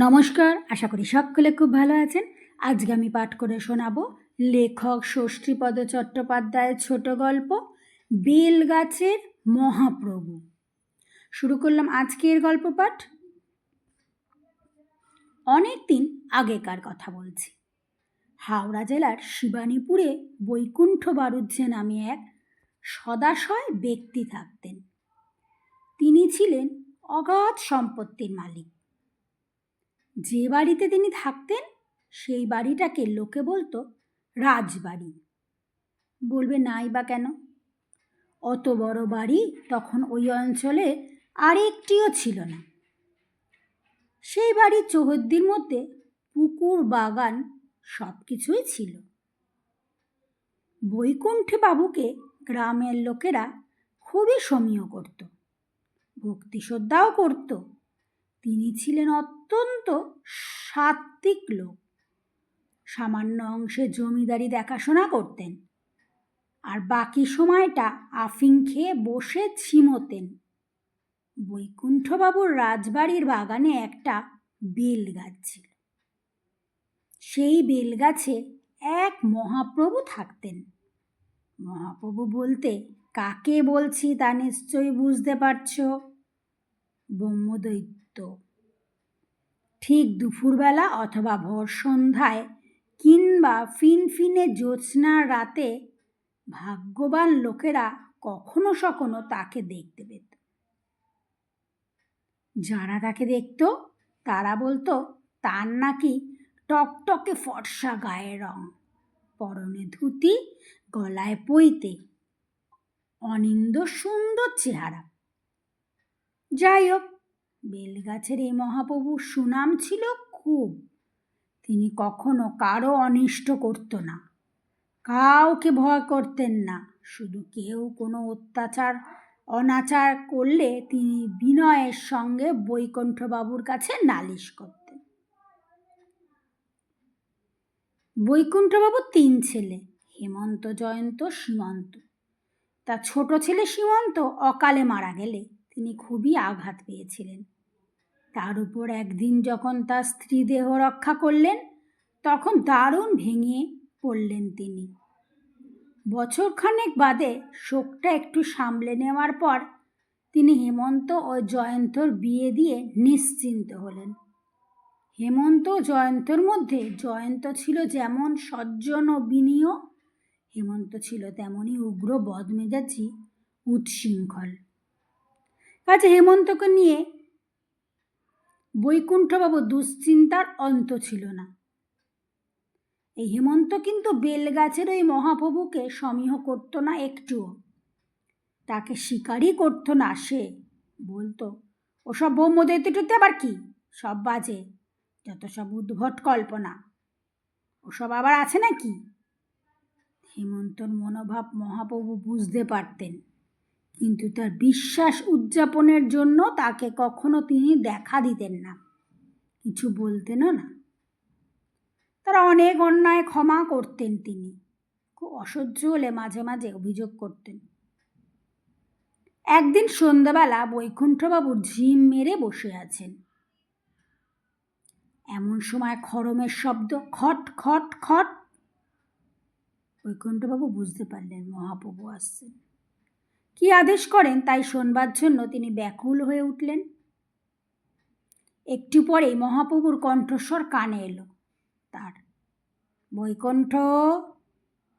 নমস্কার, আশা করি সকলে খুব ভালো আছেন। আজকে আমি পাঠ করে শোনাবো লেখক ষষ্ঠীপদ চট্টোপাধ্যায়ের ছোট গল্প বেল গাছের মহাপ্রভু। শুরু করলাম আজকের গল্প পাঠ। অনেক দিন আগেকার কথা বলছি। হাওড়া জেলার শিবানীপুরে বৈকুণ্ঠ বারুজ্যে নামে এক সদাশয় ব্যক্তি থাকতেন। তিনি ছিলেন অগাধ সম্পত্তির মালিক। যে বাড়িতে তিনি থাকতেন, সেই বাড়িটাকে লোকে বলতো রাজবাড়ি। বলবে নাই বা কেন? অত বড় বাড়ি তখন ওই অঞ্চলে আরেকটিও ছিল না। সেই বাড়ির চৌহদ্দির মধ্যে পুকুর, বাগান সব কিছুই ছিল। বৈকুণ্ঠে বাবুকে গ্রামের লোকেরা খুবই সমীহ করত ভক্তি শ্রদ্ধাও করত। তিনি ছিলেন অত্যন্ত সাত্ত্বিক লোক। সামান্য অংশে জমিদারি দেখাশোনা করতেন। আর বাকি সময়টা আফিং খেয়ে বসে ছিমতেন। বৈকুণ্ঠবাবুর রাজবাড়ির বাগানে একটা বেল গাছ ছিল। সেই বেল গাছে এক মহাপ্রভু থাকতেন। মহাপ্রভু বলতে, কাকে বলছি তা নিশ্চয়ই বুঝতে পারছ? ব্রহ্মদৈত্য ঠিক দুপুরবেলা অথবা ভোর সন্ধ্যায় কিংবা ফিনফিনে জ্যোৎস্নার রাতে ভাগ্যবান লোকেরা কখনো সখনো তাকে দেখতে পেত। যারা তাকে দেখত, তারা বলতো, তার নাকি টকটকে ফর্সা গায়ের রং, পরনে ধুতি, গলায় পইতে অনিন্দ সুন্দর চেহারা। যাই হোক বেলগাছের এই মহাপ্রভুর সুনাম ছিল খুব। তিনি কখনো কারও অনিষ্ট করত না। কাউকে ভয় করতেন না। শুধু কেউ কোনো অত্যাচার, অনাচার করলে তিনি বিনয়ের সঙ্গে বৈকুণ্ঠবাবুর কাছে নালিশ করতেন। বৈকুণ্ঠবাবুর তিন ছেলে, হেমন্ত, জয়ন্ত, সীমন্ত। তার ছোট ছেলে সীমন্ত অকালে মারা গেলে তিনি খুবই আঘাত পেয়েছিলেন। তার উপর একদিন যখন তার স্ত্রী দেহ রক্ষা করলেন, তখন দারুণ ভেঙে পড়লেন তিনি। বছরখানেক বাদে শোকটা একটু সামলে নেওয়ার পর তিনি হেমন্ত ও জয়ন্তর বিয়ে দিয়ে নিশ্চিন্ত হলেন। হেমন্ত জয়ন্তর মধ্যে জয়ন্ত ছিল যেমন সজ্জন ও বিনীয়, হেমন্ত ছিল তেমনই উগ্র বদমেজাজি, উৎশৃঙ্খল। কাজে হেমন্তকে নিয়ে বৈকুণ্ঠবাবু দুশ্চিন্তার অন্ত ছিল না। এই হেমন্ত কিন্তু বেলগাছের ওই মহাপ্রভুকে সমীহ করত না একটুও। তাকে শিকারই করতো না সে, বলতো, ওসব ব্রহ্মদৈত্যটুতে আবার কি? সব বাজে, যত সব উদ্ভট কল্পনা। ওসব আবার আছে নাকি? হেমন্তর মনোভাব মহাপ্রভু বুঝতে পারতেন। কিন্তু তার বিশ্বাস উদযাপনের জন্য তাকে কখনো তিনি দেখা দিতেন না। কিছু বলতেনও না। তারা অনেক অন্যায় ক্ষমা করতেন তিনি। খুব অসহ্য হলে মাঝে মাঝে অভিযোগ করতেন। একদিন সন্ধ্যাবেলা বৈকুণ্ঠবাবু ঝিম মেরে বসে আছেন। এমন সময় খরমের শব্দ খট খট খট। বৈকুণ্ঠবাবু বুঝতে পারলেন মহাপ্রভু আসছেন। কি আদেশ করেন তাই শোনবার জন্য তিনি ব্যাকুল হয়ে উঠলেন। একটু পরেই মহাপ্রভুর কণ্ঠস্বর কানে এলো। তার বৈকণ্ঠ,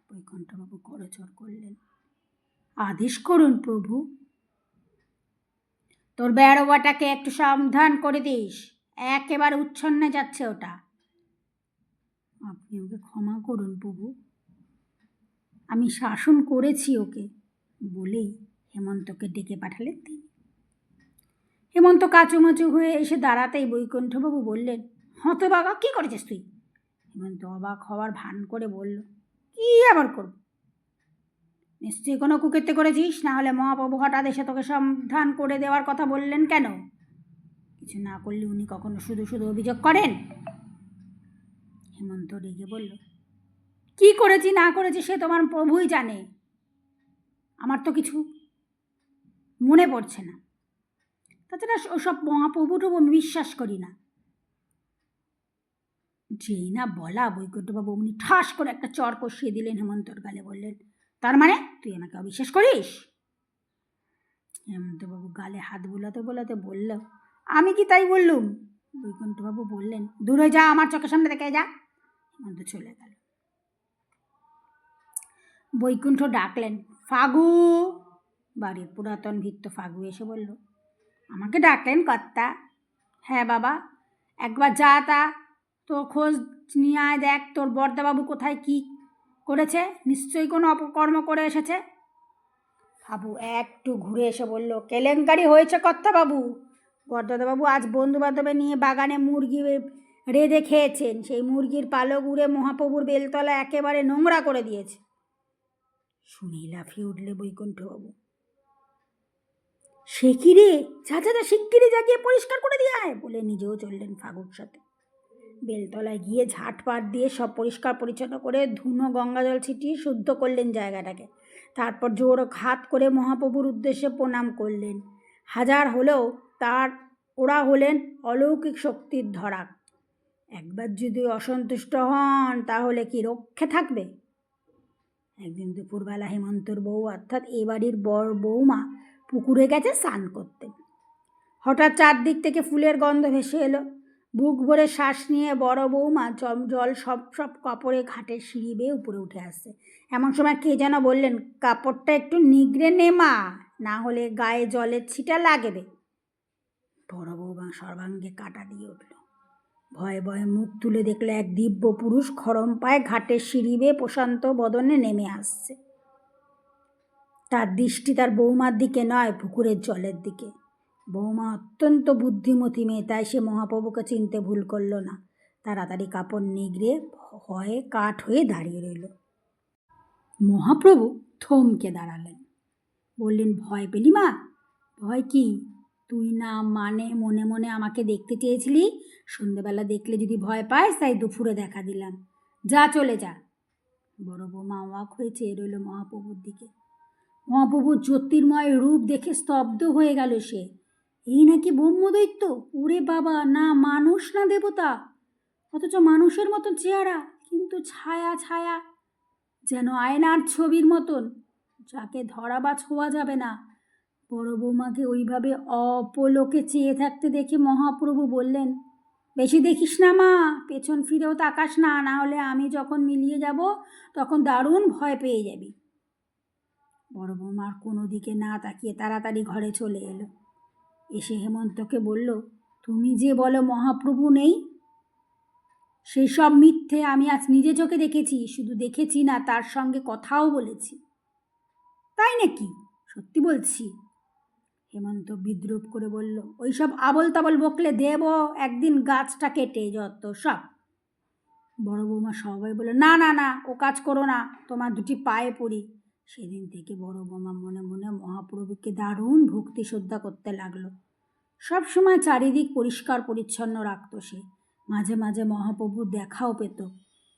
বৈকণ্ঠবাবু করচর করলেন। আদেশ করুন প্রভু। তোর বেড়োয়াটাকে একটু সাবধান করে দিস। একেবারে উচ্ছন্নে যাচ্ছে ওটা। আপনি ওকে ক্ষমা করুন প্রভু। আমি শাসন করেছি ওকে বলেই হেমন্তকে ডেকে পাঠালেন তিনি। হেমন্ত কাচুমাচু হয়ে এসে দাঁড়াতেই বৈকুণ্ঠবাবু বললেন হতবাগা কী করেছিস তুই? হেমন্ত অবাক হওয়ার ভান করে বলল, কি আবার করব? নিশ্চয়ই কোনো কুকীর্তি করেছিস? না হলে মহাপ্রভু হঠাৎ এসে তোকে সাবধান করে দেওয়ার কথা বললেন কেন? কিছু না করলে উনি কখনো শুধু শুধু অভিযোগ করেন? হেমন্ত রেগে বলল, কি করেছি, না করেছি সে তোমার প্রভুই জানে। আমার তো কিছু মনে পড়ছে না। তাছাড়া ওসব মহাপ্রভু টবু আমি বিশ্বাস করি না। যেই না বলা বৈকুণ্ঠবাবু অমনি ঠাস করে একটা চর কষিয়ে দিলেন হেমন্তর গালে, বললেন, তার মানে তুই আমাকে অবিশ্বাস করিস? হেমন্তবাবু গালে হাত বোলাতে বোলাতে বলল, আমি কি তাই বললুম? বৈকুণ্ঠবাবু বললেন, দূরে যা, আমার চোখের সামনে দেখে যা। হেমন্ত চলে গেল। বৈকুণ্ঠ ডাকলেন ফাগু বাড়ির পুরাতন ভিত্ত ফাগু এসে বলল, আমাকে ডাকলেন কর্তা। হ্যাঁ বাবা, একবার যা তা, তোর খোঁজ নিয়ে আয়, দেখ তোর বর্দাবাবু কোথায় কি করেছে, নিশ্চয়ই কোনো অপকর্ম করে এসেছে। বাবু একটু ঘুরে এসে বলল, কেলেঙ্কারি হয়েছে কর্তাবাবু বরদাদাবাবু আজ বন্ধু বান্ধবে নিয়ে বাগানে মুরগি রেঁধে খেয়েছেন, সেই মুরগির পালক উড়ে মহাপ্রভুর বেলতলা একেবারে নোংরা করে দিয়েছে। শুনেই লাফিয়ে উঠলে বৈকুণ্ঠবাবু। সে কি রে? যা যা যা, শিগগিরই জাগিয়ে পরিষ্কার করে দিয়ে আয়, বলে নিজেও চললেন ফাগুর সাথে। বেলতলায় গিয়ে ঝাটপাট দিয়ে সব পরিষ্কার পরিচ্ছন্ন করে ধুনো গঙ্গা জল ছিটিয়ে শুদ্ধ করলেন জায়গাটাকে। তারপর জোর হাত করে মহাপ্রভুর উদ্দেশ্যে প্রণাম করলেন। হাজার হলেও তার ওরা হলেন অলৌকিক শক্তির ধরা। একবার যদি অসন্তুষ্ট হন, তাহলে কি রক্ষে থাকবে? একদিন দুপুরবেলা হেমন্তর বউ, অর্থাৎ এ বাড়ির বর বৌমা পুকুরে গেছে স্নান করতে। হঠাৎ চারদিক থেকে ফুলের গন্ধ ভেসে এলো। বুক ভরে শ্বাস নিয়ে বড় বৌমা জল জল সব সব কাপড়ে ঘাটের সিঁড়ি বেয়ে উপরে উঠে আসছে এমন সময় কে যেন বললেন, কাপড়টা একটু নিগড়ে নে মা, না হলে গায়ে জলের ছিটা লাগবে। বড় বৌমা সর্বাঙ্গে কাটা দিয়ে উঠল। ভয়ে ভয়ে মুখ তুলে দেখলে এক দিব্য পুরুষ খরম পায়ে ঘাটের সিঁড়ি বেয়ে প্রশান্ত বদনে নেমে আসছে। তার দৃষ্টি তার বৌমার দিকে নয়, পুকুরের জলের দিকে। বৌমা অত্যন্ত বুদ্ধিমতী মেয়ে, তাই সে মহাপ্রভুকে চিনতে ভুল করল না। তাড়াতাড়ি কাপড় নিগড়ে ভয়ে কাঠ হয়ে দাঁড়িয়ে রইল। মহাপ্রভু থমকে দাঁড়ালেন। বললেন, ভয় পেলি মা? ভয় কি? তুই না মানে মনে মনে আমাকে দেখতে চেয়েছিলি? সন্ধেবেলা দেখলে যদি ভয় পাস তাই দুপুরে দেখা দিলাম। যা চলে যা। বড় বৌমা অবাক হয়ে চেয়ে রইল মহাপ্রভুর দিকে। মহাপ্রভুর জ্যোতির্ময় রূপ দেখে স্তব্ধ হয়ে গেল সে। এই নাকি ব্রহ্মদৈত্য? ওরে বাবা, না মানুষ না দেবতা? অথচ মানুষের মতন চেহারা, কিন্তু ছায়া ছায়া। যেন আয়নার ছবির মতন, যাকে ধরা বা ছোঁয়া যাবে না। বড় বৌমাকে ওইভাবে অপলোকে চেয়ে থাকতে দেখে মহাপ্রভু বললেন, বেশি দেখিস না মা, পেছন ফিরেও তাকাস না না হলে আমি যখন মিলিয়ে যাব, তখন দারুণ ভয় পেয়ে যাবি। বড় বৌমার কোনো দিকে না তাকিয়ে তাড়াতাড়ি ঘরে চলে এলো। এসে হেমন্তকে বলল, তুমি যে বলো মহাপ্রভু নেই? সেই সব মিথ্যে আমি আজ নিজে চোখে দেখেছি, শুধু দেখেছি না তার সঙ্গে কথাও বলেছি। তাই নাকি? সত্যি বলছি? হেমন্ত বিদ্রুপ করে বলল ওই সব আবল তাবল বকলে দেব, একদিন গাছটা কেটে যত সব। বড় বৌমা সবাই বলল, না না না, ও কাজ করো না, তোমার দুটি পায়ে পড়ি। সেদিন থেকে বড় বোমা মনে মনে মহাপ্রভুকে দারুণ ভক্তি শ্রদ্ধা করতে লাগল। সব সময় চারিদিক পরিষ্কার পরিচ্ছন্ন রাখত সে। মাঝে মাঝে মহাপ্রভু দেখাও পেত।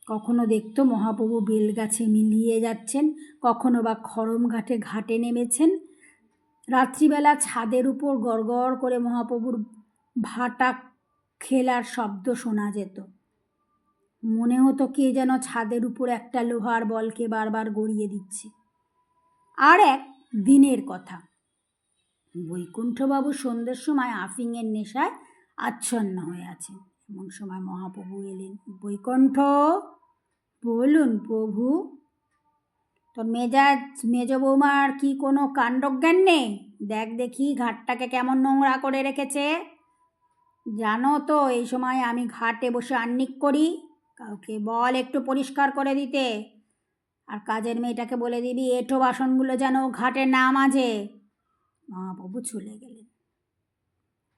কখনো দেখতো মহাপ্রভু বেলগাছে মিলিয়ে যাচ্ছেন, কখনো বা খরম ঘাটে ঘাটে নেমেছেন। রাত্রিবেলা ছাদের উপর গড়গড় করে মহাপ্রভুর ভাটা খেলার শব্দ শোনা যেত। মনে হতো কে যেন ছাদের উপর একটা লোহার বলকে বারবার গড়িয়ে দিচ্ছে। আর এক দিনের কথা। বৈকুণ্ঠবাবু সন্ধ্যের সময় আফিংয়ের নেশায় আচ্ছন্ন হয়ে আছেন। এমন সময় মহাপ্রভু এলেন। বৈকুণ্ঠ, বলুন প্রভু, তোর মেজাজ, মেজ বৌমার কি কোনো কাণ্ডজ্ঞান নেই? দেখ দেখি ঘাটটাকে কেমন নোংরা করে রেখেছে। জানো তো, এই সময় আমি ঘাটে বসে আন্নিক করি। কাউকে বল একটু পরিষ্কার করে দিতে। আর কাজের মেয়েটাকে বলে দিবি, এঁঠো বাসনগুলো যেন ঘাটে না মাঝে মহাপ্রভু চলে গেলেন।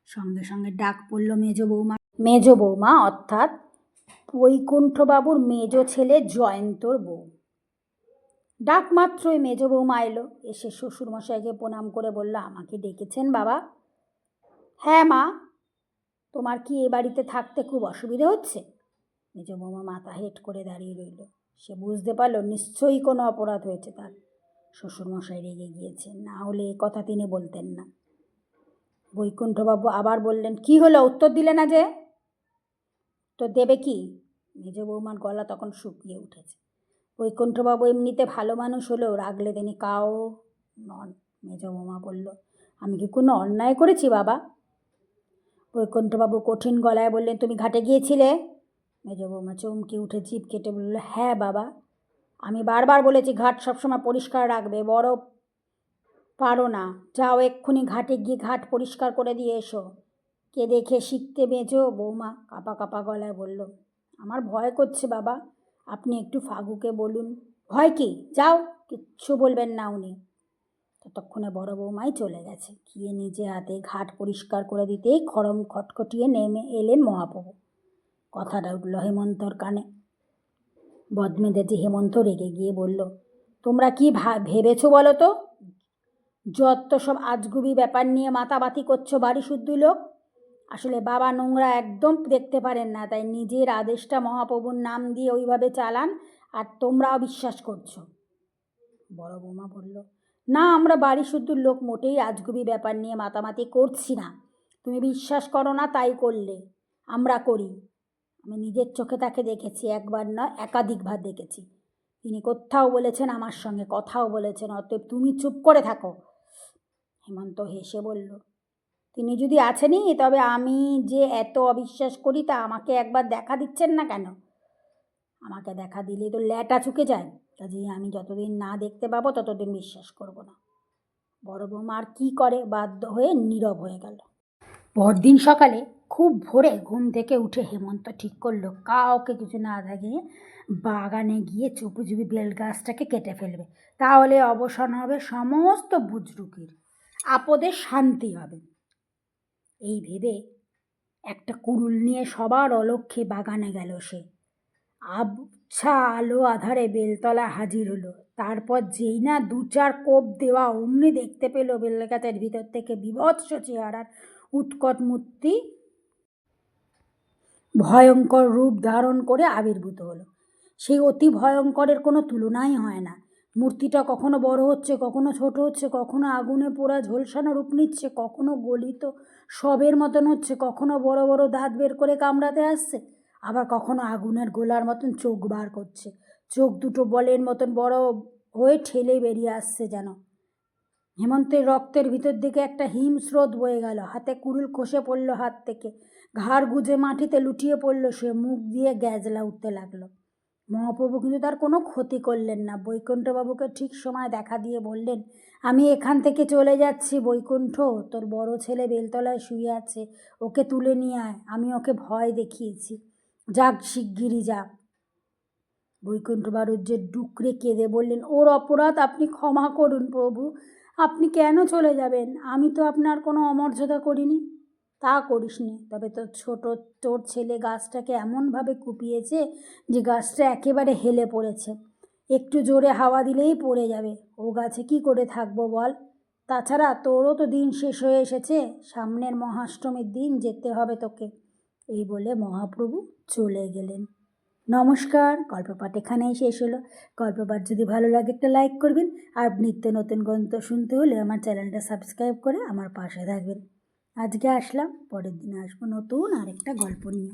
সঙ্গে সঙ্গে ডাক পড়ল মেজ বৌমা। মেজ বৌমা, অর্থাৎ বৈকুণ্ঠবাবুর মেজ ছেলে জয়ন্তর বউ। ডাক মাত্রই মেজ বৌমা এলো। এসে শ্বশুরমশাইকে প্রণাম করে বলল, আমাকে ডেকেছেন বাবা? হ্যাঁ মা। তোমার কি এ বাড়িতে থাকতে খুব অসুবিধা হচ্ছে? মেজ বৌমা মাথা হেট করে দাঁড়িয়ে রইল। সে বুঝতে পারল নিশ্চয়ই কোনো অপরাধ হয়েছে তার। শ্বশুরমশাই রেগে গিয়েছেন, না হলে এ কথা তিনি বলতেন না। বৈকুণ্ঠবাবু আবার বললেন, কি হলো? উত্তর দিলে না যে? তো দেবে কি? মেজ বৌমার গলা তখন শুকিয়ে উঠেছে। বৈকুণ্ঠবাবু এমনিতে ভালো মানুষ হলেও রাগলে তিনি কাও নন। মেজ বৌমা বলল, আমি কি কোনো অন্যায় করেছি বাবা? বৈকুণ্ঠবাবু কঠিন গলায় বললেন, তুমি ঘাটে গিয়েছিলে? মেজ বৌমা চমকে উঠে জিভ কেটে বলল হ্যাঁ বাবা, আমি বারবার বলেছি ঘাট সবসময় পরিষ্কার রাখবে, বড় পারো না। যাও এক্ষুনি ঘাটে গিয়ে ঘাট পরিষ্কার করে দিয়ে এসো। কে দেখে শিখতে বেজো বৌমা কাপা কাপা গলায় বলল, আমার ভয় করছে বাবা, আপনি একটু ফাগুকে বলুন। ভয় কি? যাও, কিচ্ছু বলবেন না উনি। ততক্ষণে বড় বৌমাই চলে গেছে। গিয়ে নিজে হাতে ঘাট পরিষ্কার করে দিতেই খরম খটখটিয়ে নেমে এলেন মহাপ্রভু। কথাটা উঠল হেমন্তর কানে। বদমেজাজি হেমন্ত রেগে গিয়ে বলল, তোমরা কি ভেবেছো বলো তো? যত সব আজগুবি ব্যাপার নিয়ে মাতাবাতি করছ বাড়ি শুদ্ধ লোক? আসলে বাবা নোংরা একদম দেখতে পারেন না, তাই নিজের আদেশটা মহাপ্রভুর নাম দিয়ে ওইভাবে চালান আর তোমরাও বিশ্বাস করছ। বড় বৌমা বলল, না, আমরা বাড়ি শুদ্ধ লোক মোটেই আজগুবি ব্যাপার নিয়ে মাতামাতি করছি না। তুমি বিশ্বাস করো না, তাই করলে। আমরা করি। আমি নিজের চোখে তাকে দেখেছি, একবার নয় একাধিকবার দেখেছি। তিনি কোথাও বলেছেন, আমার সঙ্গে কথাও বলেছেন, অতএব তুমি চুপ করে থাকো। হেমন্ত হেসে বলল, তিনি যদি আছেনই, তবে আমি যে এত অবিশ্বাস করি, তা আমাকে একবার দেখা দিচ্ছেন না কেন? আমাকে দেখা দিলেই তো ল্যাটা চুকে যায়, কাজেই আমি যতদিন না দেখতে পাবো, ততদিন বিশ্বাস করব না। বড় বৌমা আর কী করে বাধ্য হয়ে নীরব হয়ে গেল। পরদিন সকালে খুব ভোরে ঘুম থেকে উঠে হেমন্ত ঠিক করল, কাউকে কিছু না থাকিয়ে বাগানে গিয়ে চুপি চুপি বেল গাছটাকে কেটে ফেলবে। তাহলে অবসান হবে সমস্ত বুজরুকির, আপদে শান্তি হবে। এই ভেবে একটা কুড়ুল নিয়ে সবার অলক্ষ্যে বাগানে গেল সে। আবছা আলো আধারে বেলতলা হাজির হলো। তারপর যেই না দু চার কোপ দেওয়া অমনি দেখতে পেল বেলগাছের ভিতর থেকে বিভৎস চেহারার উৎকট মূর্তি ভয়ঙ্কর রূপ ধারণ করে আবির্ভূত হলো। সেই অতি ভয়ঙ্করের কোনো তুলনাই হয় না। মূর্তিটা কখনো বড় হচ্ছে, কখনো ছোট হচ্ছে, কখনো আগুনে পোড়া ঝলসানো রূপ নিচ্ছে, কখনো গলিত সবের মতন হচ্ছে, কখনো বড় বড় দাঁত বের করে কামড়াতে আসছে, আবার কখনো আগুনের গোলার মতন চোখ বার করছে। চোখ দুটো বলের মতন বড় হয়ে ঠেলে বেরিয়ে আসছে যেন। হেমন্তের রক্তের ভিতর দিকে একটা হিমস্রোত বয়ে গেল। হাতে কুড়ুল খসে পড়ল হাত থেকে। ঘাড় গুজে মাটিতে লুটিয়ে পড়ল সে, মুখ দিয়ে গ্যাজলা উঠতে লাগল। মহাপ্রভু কিন্তু তার কোনো ক্ষতি করলেন না। বৈকুণ্ঠবাবুকে ঠিক সময় দেখা দিয়ে বললেন, আমি এখান থেকে চলে যাচ্ছি বৈকুণ্ঠ, তোর বড় ছেলে বেলতলায় শুয়ে আছে, ওকে তুলে নিয়ে আয়, আমি ওকে ভয় দেখিয়েছি। যাক, শিগগিরই যা। বৈকুণ্ঠ যে ডুকরে কেঁদে বললেন, ওর অপরাধ আপনি ক্ষমা করুন প্রভু, আপনি কেন চলে যাবেন? আমি তো আপনার কোনো অমর্যাদা করিনি। তা করিসনি। তবে তোর ছোট, তোর ছেলে গাছটাকে এমনভাবে কুপিয়েছে যে গাছটা একেবারে হেলে পড়েছে। একটু জোরে হাওয়া দিলেই পড়ে যাবে। ও গাছে কি করে থাকব বল? তাছাড়া তোরও তো দিন শেষ হয়ে এসেছে। সামনের মহাষ্টমীর দিন যেতে হবে তোকে। এই বলে মহাপ্রভু চলে গেলেন। নমস্কার, গল্পপাঠ এখানেই শেষ হলো। গল্পপাঠ যদি ভালো লাগে একটা লাইক করবেন। আর নিত্য নতুন গ্রন্থ শুনতে হলে আমার চ্যানেলটা সাবস্ক্রাইব করে আমার পাশে থাকবেন। আজকে আসলাম পরের দিন আসব নতুন আরেকটা গল্প নিয়ে।